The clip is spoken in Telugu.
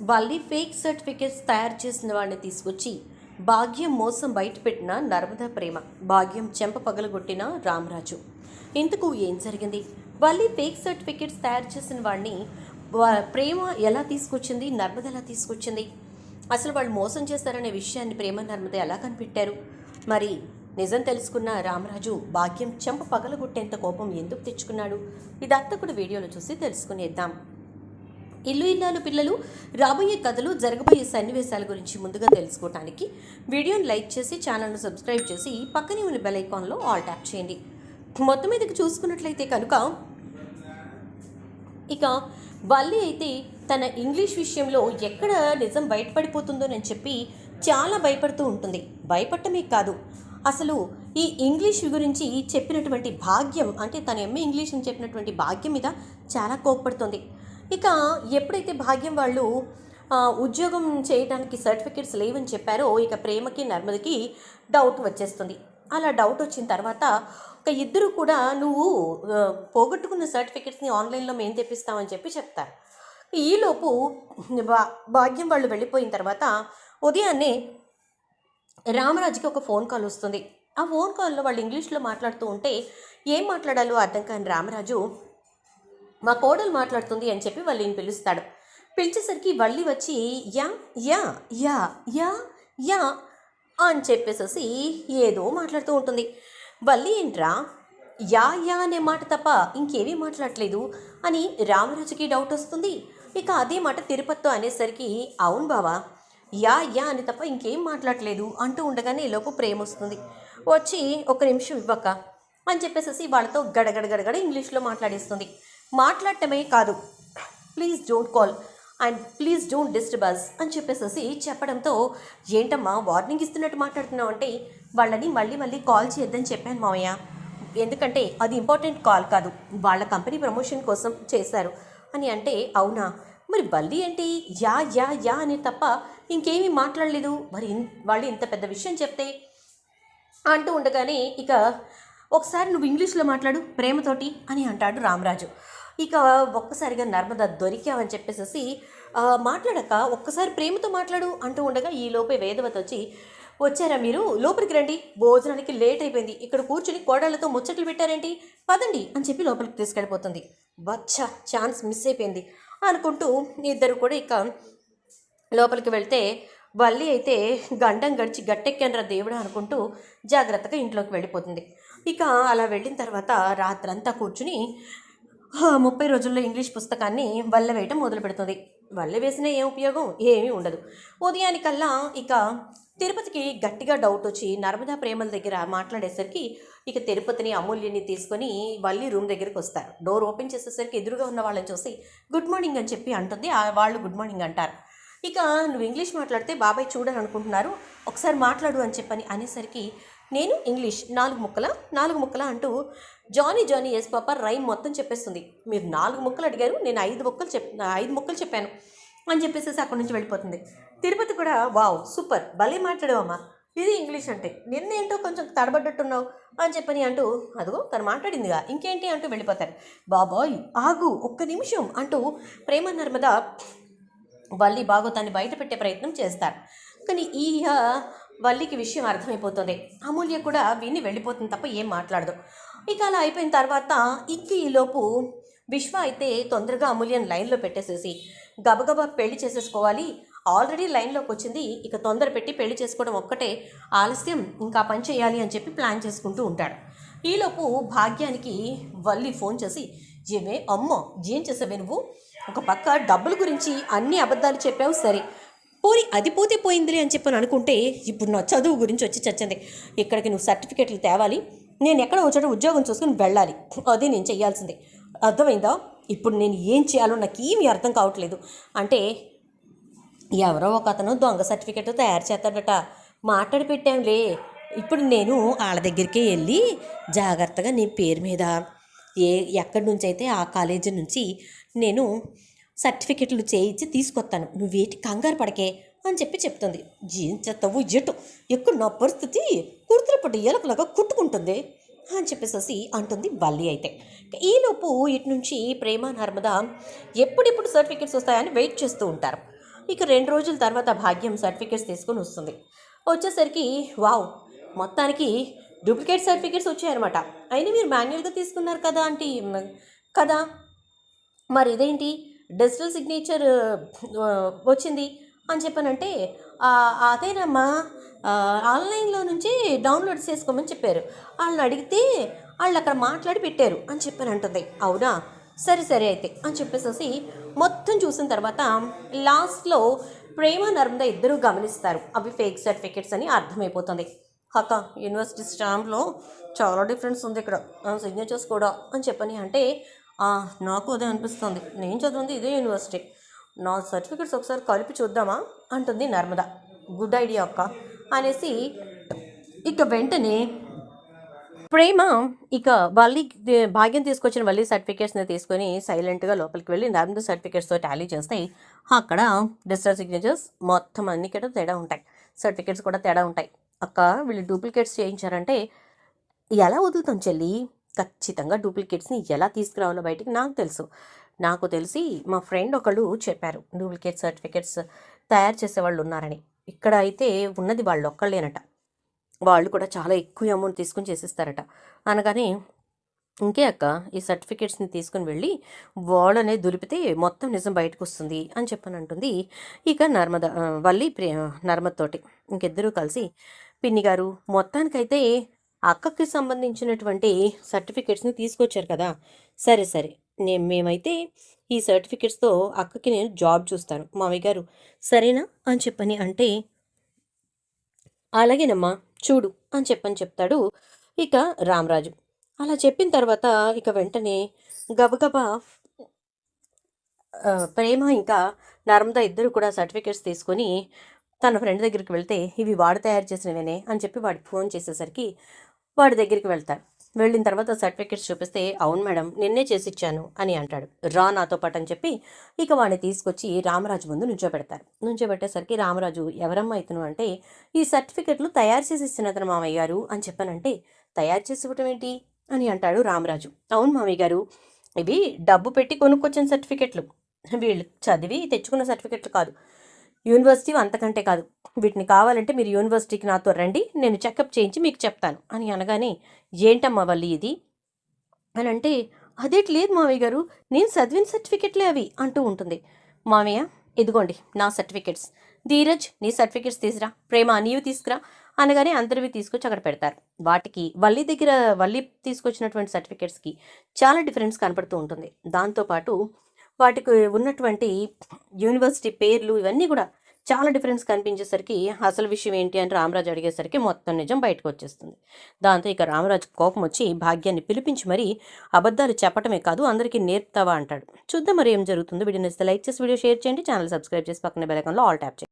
వాళ్ళని ఫేక్ సర్టిఫికేట్స్ తయారు చేసిన వాడిని తీసుకొచ్చి భాగ్యం మోసం బయటపెట్టిన నర్మదా ప్రేమ భాగ్యం చెంప పగలగొట్టిన రామరాజు. ఇందుకు ఏం జరిగింది? వాళ్ళని ఫేక్ సర్టిఫికేట్స్ తయారు చేసిన వాడిని ప్రేమ ఎలా తీసుకొచ్చింది? నర్మద ఎలా తీసుకొచ్చింది? అసలు వాళ్ళు మోసం చేస్తారనే విషయాన్ని ప్రేమ నర్మద ఎలా కనిపెట్టారు? మరి నిజం తెలుసుకున్న రామరాజు భాగ్యం చెంప పగలగొట్టేంత కోపం ఎందుకు తెచ్చుకున్నాడు? ఇదంతా కూడా వీడియోలో చూసి తెలుసుకునేద్దాం. ఇల్లు ఇల్లాలు పిల్లలు. రాబోయే కథలు జరగబోయే సన్నివేశాల గురించి ముందుగా తెలుసుకోవడానికి వీడియోని లైక్ చేసి ఛానల్ను సబ్స్క్రైబ్ చేసి పక్కనే ఉన్న బెల్ ఐకాన్లో ఆల్ ట్యాప్ చేయండి. మొత్తం మీదకి చూసుకున్నట్లయితే కనుక ఇక వల్లి అయితే తన ఇంగ్లీష్ విషయంలో ఎక్కడ నిజం బయటపడిపోతుందోనని చెప్పి చాలా భయపడుతూ ఉంటుంది. భయపడటమే కాదు అసలు ఈ ఇంగ్లీష్ గురించి చెప్పినటువంటి భాగ్యం అంటే తన ఎంఏ ఇంగ్లీష్ అని చెప్పినటువంటి భాగ్యం మీద చాలా కోప్పడుతుంది. ఇక ఎప్పుడైతే భాగ్యం వాళ్ళు ఉద్యోగం చేయడానికి సర్టిఫికెట్స్ లేవని చెప్పారో ఇక ప్రేమకి నర్మదకి డౌట్ వచ్చేస్తుంది. అలా డౌట్ వచ్చిన తర్వాత ఒక ఇద్దరు కూడా నువ్వు పోగొట్టుకున్న సర్టిఫికెట్స్ని ఆన్లైన్లో మేము తెప్పిస్తామని చెప్పి చెప్తారు. ఈలోపు భా- భాగ్యం వాళ్ళు వెళ్ళిపోయిన తర్వాత ఉదయాన్నే రామరాజుకి ఒక ఫోన్ కాల్ వస్తుంది. ఆ ఫోన్ కాల్లో వాళ్ళు ఇంగ్లీష్లో మాట్లాడుతూ ఉంటే ఏం మాట్లాడాలో అర్థం కాని రామరాజు మా కోడలు మాట్లాడుతుంది అని చెప్పి వల్లిని పిలుస్తాడు. పిలిచేసరికి వల్లి వచ్చి yeah yeah yeah yeah yeah అని చెప్పేసేసి ఏదో మాట్లాడుతూ ఉంటుంది. వల్లి ఏంట్రా? యా యా అనే మాట తప్ప ఇంకేమీ మాట్లాడట్లేదు అని రామరాజుకి డౌట్ వస్తుంది. ఇక అదే మాట తిరుపతితో అనేసరికి అవును బావా యా యా అని తప్ప ఇంకేం మాట్లాడలేదు అంటూ ఉండగానే లోపు ప్రేమ వస్తుంది. వచ్చి ఒక నిమిషం ఇవ్వక అని చెప్పేసి వాళ్ళతో గడగడ గడగడ ఇంగ్లీష్లో మాట్లాడేస్తుంది. మాట్లాడటమే కాదు. Please don't call and please don't disturb us అని చెప్పేసి చెప్పడంతో ఏంటమ్మా వార్నింగ్ ఇస్తున్నట్టు మాట్లాడుతున్నావు అంటే వాళ్ళని మళ్ళీ మళ్ళీ కాల్ చేయొద్దని చెప్పాను మావయ్య. ఎందుకంటే అది ఇంపార్టెంట్ కాల్ కాదు. వాళ్ళ కంపెనీ ప్రమోషన్ కోసం చేశారు. అని అంటే అవునా? మరి బల్లి ఏంటి? యా యా యా అని తప్ప ఇంకేమీ మాట్లాడలేదు. మరి ఇన్- వాళ్ళు ఇంత పెద్ద విషయం చెప్తే? అంటూ ఉండగానే ఇక ఒకసారి నువ్వు ఇంగ్లీష్లో మాట్లాడు ప్రేమతోటి అని అంటాడు రామరాజు. ఇక ఒక్కసారిగా నర్మద దొరికావని చెప్పేసి మాట్లాడక ఒక్కసారి ప్రేమతో మాట్లాడు అంటూ ఉండగా ఈ లోపే వేదవత వచ్చి వచ్చారా మీరు? లోపలికి రండి. భోజనానికి లేట్ అయిపోయింది. ఇక్కడ కూర్చుని కోడళ్ళతో ముచ్చట్లు పెట్టారేంటి? పదండి అని చెప్పి లోపలికి తీసుకెళ్ళిపోతుంది. బచ్చా ఛాన్స్ మిస్ అయిపోయింది. అనుకుంటూ ఇద్దరు కూడా ఇక లోపలికి వెళ్తే వల్లి అయితే గండం గడిచి గట్టెక్కానరా దేవుడు అనుకుంటూ జాగ్రత్తగా ఇంట్లోకి వెళ్ళిపోతుంది. ఇక అలా వెళ్ళిన తర్వాత రాత్రంతా కూర్చుని ముప్పై రోజుల్లో ఇంగ్లీష్ పుస్తకాన్ని వల్ల వేయటం మొదలు పెడుతుంది వల్ల వేసిన ఏం ఉపయోగం? ఏమీ ఉండదు. ఉదయానికల్లా ఇక తిరుపతికి గట్టిగా డౌట్ వచ్చి నర్మదా ప్రేమల దగ్గర మాట్లాడేసరికి ఇక తిరుపతిని అమూల్యని తీసుకొని వల్లి రూమ్ దగ్గరికి వస్తారు. డోర్ ఓపెన్ చేసేసరికి ఎదురుగా ఉన్న వాళ్ళని చూసి గుడ్ మార్నింగ్ అని చెప్పి అంటుంది. ఆ వాళ్ళు గుడ్ మార్నింగ్ అంటారు. ఇక నువ్వు ఇంగ్లీష్ మాట్లాడితే బాబాయ్ చూడాలనుకుంటున్నారు. ఒకసారి మాట్లాడు అని చెప్పని అనేసరికి నేను ఇంగ్లీష్ నాలుగు ముక్కల? నాలుగు ముక్కల అంటూ Johnny Johnny yes papa rhyme మొత్తం చెప్పేస్తుంది. మీరు నాలుగు ముక్కలు అడిగారు నేను ఐదు ముక్కలు చెప్ ఐదు ముక్కలు చెప్పాను అని చెప్పేసి అక్కడి నుంచి వెళ్ళిపోతుంది. తిరుపతి కూడా వావ్ సూపర్ భలే మాట్లాడేవమ్మా. ఇది ఇంగ్లీష్ అంటే. నిన్నేంటో కొంచెం తడబడ్డట్టున్నావు అని చెప్పని అంటూ అదిగో తను మాట్లాడిందిగా. ఇంకేంటి? అంటూ వెళ్ళిపోతారు బాబాయ్ ఆగు ఒక్క నిమిషం అంటూ ప్రేమ నర్మద వల్లి భాగవతాన్ని బయట పెట్టే ప్రయత్నం చేస్తారు. కానీ ఈ వల్లికి విషయం అర్థమైపోతుంది. అమూల్య కూడా విని వెళ్ళిపోతుంది తప్ప ఏం మాట్లాడదు. ఇక అలా అయిపోయిన తర్వాత ఇంక ఈలోపు విశ్వ అయితే తొందరగా అమూల్యను లైన్లో పెట్టేసేసి గబగబా పెళ్ళి చేసేసుకోవాలి. ఆల్రెడీ లైన్లోకి వచ్చింది. ఇక తొందర పెట్టి పెళ్ళి చేసుకోవడం ఒక్కటే ఆలస్యం. ఇంకా పని చేయాలి అని చెప్పి ప్లాన్ చేసుకుంటూ ఉంటాడు. ఈలోపు భాగ్యానికి వల్లి ఫోన్ చేసి ఏమే అమ్మో ఏం చేసావే నువ్వు? ఒక పక్క డబ్బుల గురించి అన్ని అబద్ధాలు చెప్పావు సరే. పోనీ అది పోతే పోయిందిలే అని చెప్పని అనుకుంటే ఇప్పుడు నా చదువు గురించి వచ్చి చచ్చింది. ఇక్కడికి నువ్వు సర్టిఫికెట్లు తేవాలి. నేను ఎక్కడ వచ్చాడో ఉద్యోగం చూసుకుని వెళ్ళాలి. అదే నేను చేయాల్సిందే అర్థమైందా? ఇప్పుడు నేను ఏం చేయాలో నాకు ఏమీ అర్థం కావట్లేదు. అంటే ఎవరో ఒక అతను దొంగ సర్టిఫికెట్ తయారు చేస్తాడట. మాట్లాడి పెట్టాంలే ఇప్పుడు నేను వాళ్ళ దగ్గరికి వెళ్ళి జాగ్రత్తగా నీ పేరు మీద ఏ ఎక్కడి నుంచి అయితే ఆ కాలేజీ నుంచి నేను సర్టిఫికెట్లు చేయించి తీసుకొస్తాను. నువ్వేటి కంగారు పడకే అని చెప్పి చెప్తుంది. ఏం చేస్తావు ఎటు ఎక్కడ నా పరిస్థితి? కుర్తుల పట్టు ఎలకలాగా కుట్టుకుంటుంది అని చెప్పేసి అంటుంది బల్లి అయితే. ఈలోపు ఇటు నుంచి ప్రేమ నర్మద ఎప్పుడెప్పుడు సర్టిఫికెట్స్ వస్తాయని వెయిట్ చేస్తూ ఉంటారు. ఇక రెండు రోజుల తర్వాత భాగ్యం సర్టిఫికేట్స్ తీసుకొని వస్తుంది. వచ్చేసరికి వావ్! మొత్తానికి డూప్లికేట్ సర్టిఫికేట్స్ వచ్చాయన్నమాట. అయినా మీరు మాన్యువల్గా తీసుకున్నారు కదా అంటే కదా? మరి ఇదేంటి డిజిటల్ సిగ్నేచర్ వచ్చింది అని చెప్పానంటే అదేనమ్మా ఆన్లైన్లో నుంచి డౌన్లోడ్ చేసుకోమని చెప్పారు. వాళ్ళని అడిగితే వాళ్ళు అక్కడ మాట్లాడి పెట్టారు అని చెప్పాను అంటుంది అవునా? సరే సరే అయితే అని చెప్పేసి మొత్తం చూసిన తర్వాత లాస్ట్లో ప్రేమ నర్మద ఇద్దరూ గమనిస్తారు. అవి ఫేక్ సర్టిఫికేట్స్ అని అర్థమైపోతుంది. అక్క యూనివర్సిటీ స్టాంప్లో చాలా డిఫరెన్స్ ఉంది ఇక్కడ. సిగ్నేచర్స్ కూడా అని చెప్పని అంటే నాకు అదే అనిపిస్తుంది. నేను చదివింది ఇదే యూనివర్సిటీ. నా సర్టిఫికెట్స్ ఒకసారి కలిపి చూద్దామా? అంటుంది నర్మద. గుడ్ ఐడియా అక్క అనేసి ఇక వెంటనే ప్రేమ ఇక వల్లి భాగ్యం తీసుకొచ్చిన వల్లి సర్టిఫికేట్స్ని తీసుకొని సైలెంట్గా లోపలికి వెళ్ళి నర్మద సర్టిఫికేట్స్తో టాలీ చేస్తే అక్కడ డిజిటల్ సిగ్నేచర్స్ మొత్తం అన్ని కూడా తేడా ఉంటాయి. సర్టిఫికేట్స్ కూడా తేడా ఉంటాయి. అక్క వీళ్ళు డూప్లికేట్స్ చేయించారంటే ఎలా వదులుతాం చెల్లి? ఖచ్చితంగా డూప్లికేట్స్ని ఎలా తీసుకురావాలో బయటికి నాకు తెలుసు. నాకు తెలిసి మా ఫ్రెండ్ ఒకళ్ళు చెప్పారు డూప్లికేట్ సర్టిఫికేట్స్ తయారు చేసేవాళ్ళు ఉన్నారని. ఇక్కడ అయితే ఉన్నది వాళ్ళు ఒక్కళ్ళేనట. వాళ్ళు కూడా చాలా ఎక్కువ అమౌంట్ తీసుకుని చేసేస్తారట. అనగానే ఇంకే అక్క ఈ సర్టిఫికేట్స్ని తీసుకుని వెళ్ళి వాళ్ళనే దులిపితే మొత్తం నిజం బయటకు వస్తుంది అని చెప్పని అంటుంది. ఇక నర్మద వల్లి ప్రే నర్మదతోటి ఇంకిద్దరూ కలిసి పిన్ని గారు మొత్తానికైతే అక్కకి సంబంధించినటువంటి సర్టిఫికేట్స్ని తీసుకొచ్చారు కదా. సరే సరే. నేను మేమైతే ఈ సర్టిఫికేట్స్తో అక్కకి నేను జాబ్ చూస్తాను. మామయ్య గారు సరేనా? అని చెప్పని అంటే అలాగేనమ్మా చూడు అని చెప్పని చెప్తాడు ఇక రామరాజు. అలా చెప్పిన తర్వాత ఇక వెంటనే గబగబా ప్రేమ ఇంకా నర్మదా ఇద్దరు కూడా సర్టిఫికేట్స్ తీసుకొని తన ఫ్రెండ్ దగ్గరికి వెళ్తే ఇవి వాడు తయారు చేసినవేనే? అని చెప్పి వాడికి ఫోన్ చేసేసరికి వాడి దగ్గరికి వెళ్తారు. వెళ్ళిన తర్వాత సర్టిఫికేట్స్ చూపిస్తే అవును మేడం నిన్నే చేసి ఇచ్చాను అని అంటాడు. రా నాతో పాటు అని చెప్పి ఇక వాడిని తీసుకొచ్చి రామరాజు ముందు నుంచోబెడతారు. నుంచోబెట్టేసరికి రామరాజు ఎవరమ్మా ఇతను? అంటే ఈ సర్టిఫికెట్లు తయారు చేసి ఇచ్చిన అతను మామయ్య గారు అని చెప్పానంటే తయారు చేసి ఇవ్వటం ఏంటి? అని అంటాడు రామరాజు. అవును మామయ్య గారు ఇవి డబ్బు పెట్టి కొనుక్కొచ్చిన సర్టిఫికెట్లు. వీళ్ళు చదివి తెచ్చుకున్న సర్టిఫికెట్లు కాదు. యూనివర్సిటీ అంతకంటే కాదు. వీటిని కావాలంటే మీరు యూనివర్సిటీకి నాతో రండి నేను చెకప్ చేయించి మీకు చెప్తాను. అని అనగానే ఏంటమ్మా వల్లి ఇది? అని అంటే అదేటి లేదు మావయ్య గారు నేను చదివిన సర్టిఫికెట్లే అవి అంటూ ఉంటుంది. మామయ్య ఇదిగోండి నా సర్టిఫికెట్స్. ధీరజ్ నీ సర్టిఫికెట్స్ తీసురా ప్రేమ నీవు తీసుకురా అనగానే అందరివి తీసుకొచ్చి అక్కడ పెడతారు. వాటికి వల్లి దగ్గర వల్లి తీసుకొచ్చినటువంటి సర్టిఫికెట్స్కి చాలా డిఫరెన్స్ కనపడుతూ ఉంటుంది. దాంతోపాటు వాటికి ఉన్నటువంటి యూనివర్సిటీ పేర్లు ఇవన్నీ కూడా చాలా డిఫరెన్స్ కనిపించేసరికి అసలు విషయం ఏంటి అని రామరాజు అడిగేసరికి మొత్తం నిజం బయటకు వచ్చేస్తుంది. దాంతో ఇక రామరాజు కోపం వచ్చి భాగ్యాన్ని పిలిపించి మరీ అబద్ధాలు చెప్పటమే కాదు అందరికీ నేర్పుతావా? అంటాడు. చూద్దాం మరి ఏం జరుగుతుందో. వీడియో నచ్చితే లైక్ చేసి వీడియో షేర్ చేయండి. ఛానల్ సబ్స్క్రైబ్ చేసి పక్కన బెల్ ఐకాన్లో ఆల్ ట్యాప్ చేయండి.